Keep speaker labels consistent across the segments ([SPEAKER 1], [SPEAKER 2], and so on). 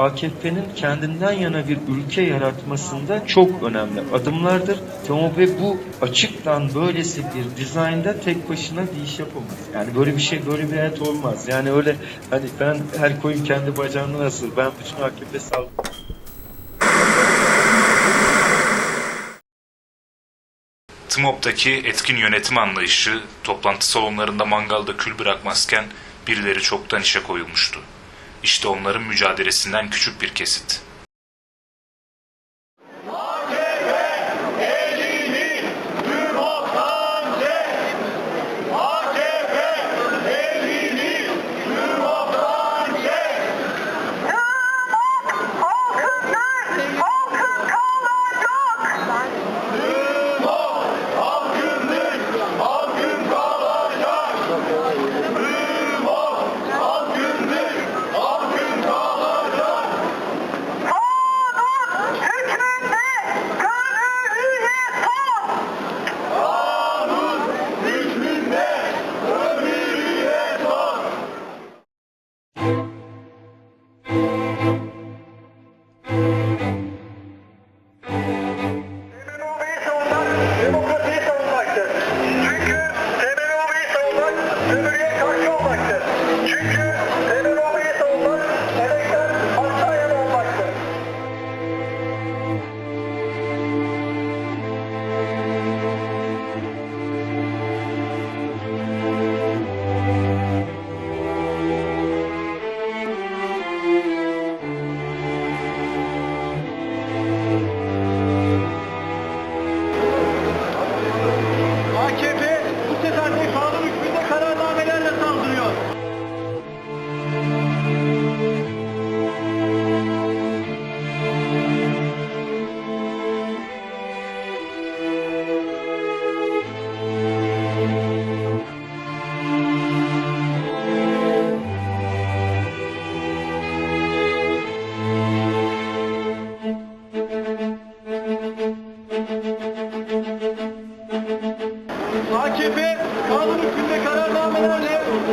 [SPEAKER 1] AKP'nin kendinden yana bir ülke yaratmasında çok önemli adımlardır. Tamam ve bu açıktan böylesi bir dizaynda tek başına bir iş yapamaz. Yani böyle bir şey, böyle bir hayat olmaz. Yani öyle hani ben her koyun kendi bacağına nasıl, ben bütün AKP sal
[SPEAKER 2] TMOB'daki etkin yönetim anlayışı toplantı salonlarında mangalda kül bırakmazken birileri çoktan işe koyulmuştu. İşte onların mücadelesinden küçük bir kesit.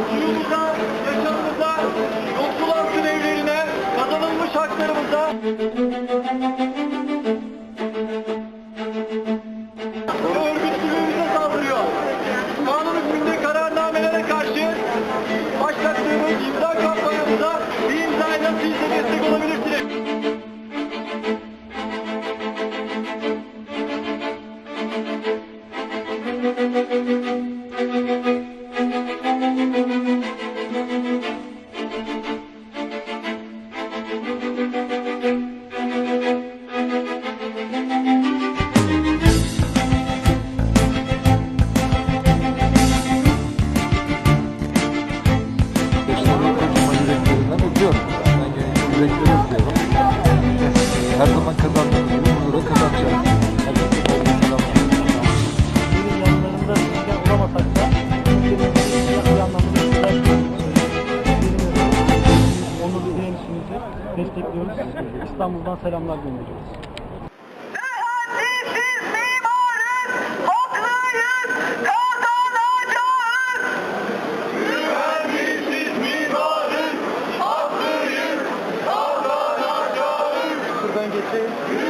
[SPEAKER 3] Suyumuza, yaşamımıza, yoksul halkın evlerine, kazanılmış haklarımıza
[SPEAKER 4] olamasak da ülkemizin bir anlamda güzel onurlu direnişimizi destekliyoruz. İstanbul'dan selamlar gönderiyoruz. Yeah.